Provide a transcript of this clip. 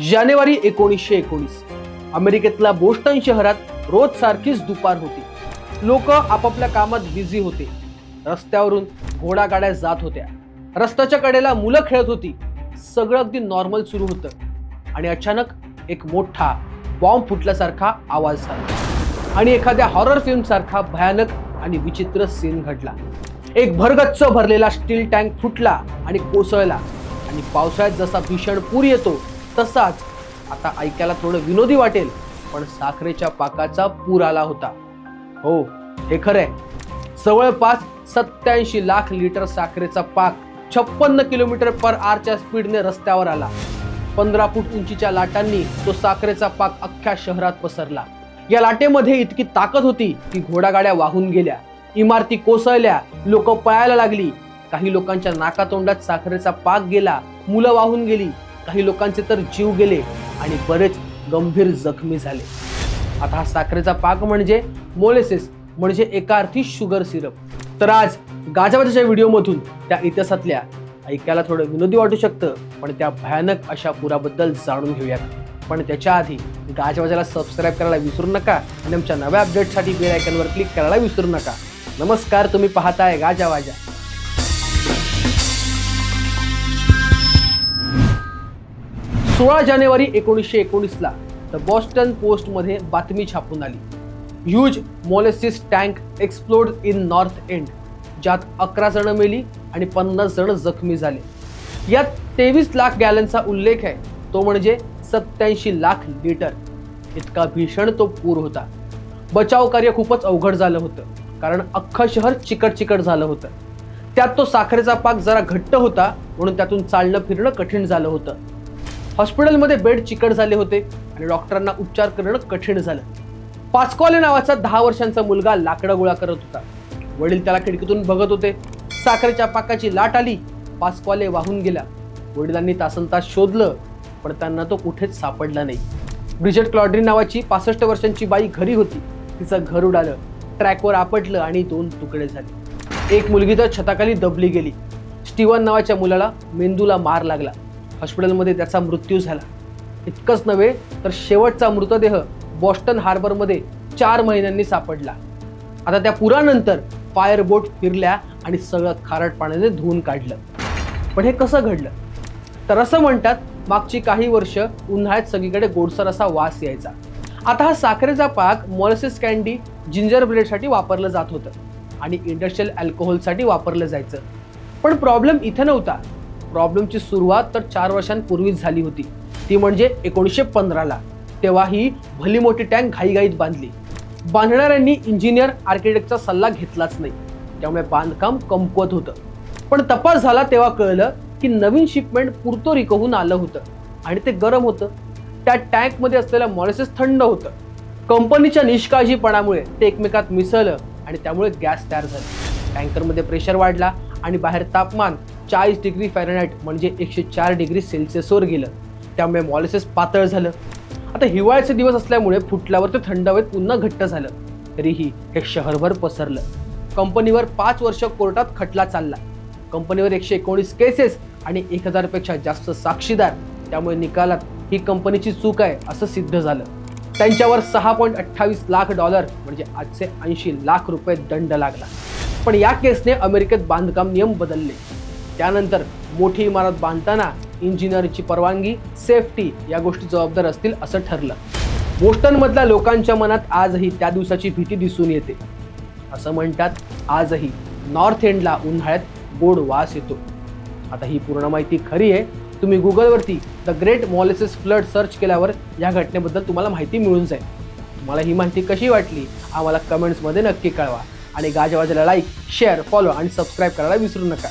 जानेवारी एकोणीसशे एकोणीस. अमेरिकेतल्या बोस्टन शहरात रोज सारखीच दुपार होती. लोक आपापल्या कामात बिझी होते. रस्त्यावरून घोडागाड्या जात होत्या. रस्त्याच्या कडेला मुलं खेळत होती. सगळं अगदी नॉर्मल सुरू होतं. आणि अचानक एक मोठा बॉम्ब फुटल्यासारखा आवाज झाला. आणि एखाद्या हॉरर फिल्मसारखा भयानक आणि विचित्र सीन घडला. एक भरगच्च भरलेला स्टील टँक फुटला आणि कोसळला. आणि पावसाळ्यात जसा भीषण पूर येतो तसाच आता ऐकायला थोडं विनोदी वाटेल पण साखरेच्या पाकाचा पूर आला होता. हो हे खरंय. जवळपास सत्याऐंशी लाख लिटर साखरेचा पाक छप्पन्न किलोमीटर पर आरच्या स्पीडने रस्त्यावर आला. पंधरा फूट उंचीच्या लाटांनी तो साखरेचा पाक अख्ख्या शहरात पसरला. या लाटेमध्ये इतकी ताकद होती की घोडागाड्या वाहून गेल्या. इमारती कोसळल्या लोक पळायला लागली. काही लोकांच्या नाकातोंडात साखरेचा पाक गेला मुलं वाहून गेली. काही लोकांचे तर जीव गेले आणि बरेच गंभीर जखमी झाले. आता हा साखरेचा पाक म्हणजे मोलेसेस म्हणजे एका अर्थी शुगर सिरप. तर आज गाजावाजाच्या व्हिडिओमधून त्या इतिहासातल्या ऐकायला थोडं विनोदी वाटू शकतं पण त्या भयानक अशा पुराबद्दल जाणून घेऊयात पण त्याच्या आधी गाजावाजाला सबस्क्राईब करायला विसरू नका आणि आमच्या नव्या अपडेटसाठी बेल आयकनवर क्लिक करायला विसरू नका. नमस्कार तुम्ही पाहताय गाजावाजा. सोळा जानेवारी एकोणीसशे एकोणीसला द बॉस्टन पोस्टमध्ये बातमी छापून आली. Huge molasses tank explode in North End ज्यात अकरा जण मेली आणि पन्नास जण जखमी झाले. यात तेवीस लाख गॅलनचा उल्लेख आहे. तो म्हणजे सत्याऐंशी लाख लिटर इतका भीषण तो पूर होता. बचाव कार्य खूपच अवघड झालं होतं. कारण अख्खं शहर चिकट चिकट झालं होतं. त्यात तो साखरेचा पाक जरा घट्ट होता म्हणून त्यातून चालणं फिरणं कठीण झालं होतं. हॉस्पिटलमध्ये बेड चिकट झाले होते आणि डॉक्टरांना उपचार करणं कठीण झालं. पाचकॉले नावाचा दहा वर्षांचा मुलगा लाकडं गोळा करत होता. वडील त्याला खिडकीतून बघत होते. साखरेच्या पाकाची लाट आली. पाचकॉले वाहून गेला. वडिलांनी तासन तास शोधलं पण त्यांना तो कुठेच सापडला नाही. ब्रिजेट क्लॉड्री नावाची पासष्ट वर्षांची बाई घरी होती. तिचं घर उडालं. ट्रॅकवर आपटलं आणि दोन तुकडे झाले. एक मुलगी तर छताखाली दबली गेली. स्टीवन नावाच्या मुलाला मेंदूला मार लागला. हॉस्पिटलमध्ये त्याचा मृत्यू झाला. इतकंच नव्हे तर शेवटचा मृतदेह बॉस्टन हार्बरमध्ये चार महिन्यांनी सापडला. आता त्या पुरानंतर फायर बोट फिरल्या आणि सगळं खारट पाण्याने धुवून काढलं. पण हे कसं घडलं? तर असं म्हणतात मागची काही वर्ष उन्हाळ्यात सगळीकडे गोडसर असा वास यायचा. आता हा साखरेचा पाक मॉलसिस कॅन्डी जिंजर ब्रेडसाठी वापरलं जात होतं आणि इंडस्ट्रियल अल्कोहोलसाठी वापरलं जायचं. पण प्रॉब्लेम इथं नव्हता. प्रॉब्लेमची सुरुवात तर चार वर्षांपूर्वीच झाली होती. ती म्हणजे एकोणीसशे पंधराला तेव्हा ही भली मोठी टँक घाईघाईत बांधली. बांधणाऱ्यांनी इंजिनियर आर्किटेक्टचा सल्ला घेतलाच नाही. त्यामुळे बांधकाम कमकुवत होतं. पण तपास झाला तेव्हा कळलं की नवीन शिपमेंट पुर्तो रिकोहून आलं होतं आणि ते गरम होतं. त्या टँकमध्ये असलेलं मॉलिसिस थंड होतं. कंपनीच्या निष्काळजीपणामुळे ते एकमेकात मिसळलं आणि त्यामुळे गॅस तयार झाले. टँकरमध्ये प्रेशर वाढला आणि बाहेर तापमान चाळीस डिग्री फॅरनाईट म्हणजे एकशे चार डिग्री सेल्सिअसवर गेलं. त्यामुळे मॉलिसिस पातळ झालं. आता हिवाळ्याचे दिवस असल्यामुळे फुटल्यावर ते थंड हवेत पुन्हा घट्ट झालं. तरीही हे शहरभर पसरलं. कंपनीवर पाच वर्ष कोर्टात खटला चालला. कंपनीवर एकशे एकोणीस केसेस आणि एक हजारपेक्षा जास्त साक्षीदार. त्यामुळे निकालात ही कंपनीची चूक आहे असं सिद्ध झालं. त्यांच्यावर सहा पॉईंट अठ्ठावीस लाख डॉलर म्हणजे आजचे ऐंशी लाख रुपये दंड लागला. पण या केसने अमेरिकेत बांधकाम नियम बदलले. त्यानंतर मोठी इमारत बांधताना इंजिनिअरची परवानगी सेफ्टी या गोष्टी जबाबदार असतील असं ठरलं. बोस्टनमधल्या लोकांच्या मनात आजही त्या दिवसाची भीती दिसून येते. असं म्हणतात आजही नॉर्थ एंडला उन्हाळ्यात गोड वास येतो. आता ही पूर्ण माहिती खरी आहे. तुम्ही गुगलवरती the great molasses flood search केल्यावर या घटनेबद्दल तुम्हाला माहिती मिळून जाईल. तुम्हाला ही माहिती कशी वाटली आम्हाला कमेंट्समध्ये नक्की कळवा. आणि गाजवाजाला लाईक शेअर फॉलो आणि सबस्क्राईब करायला विसरू नका.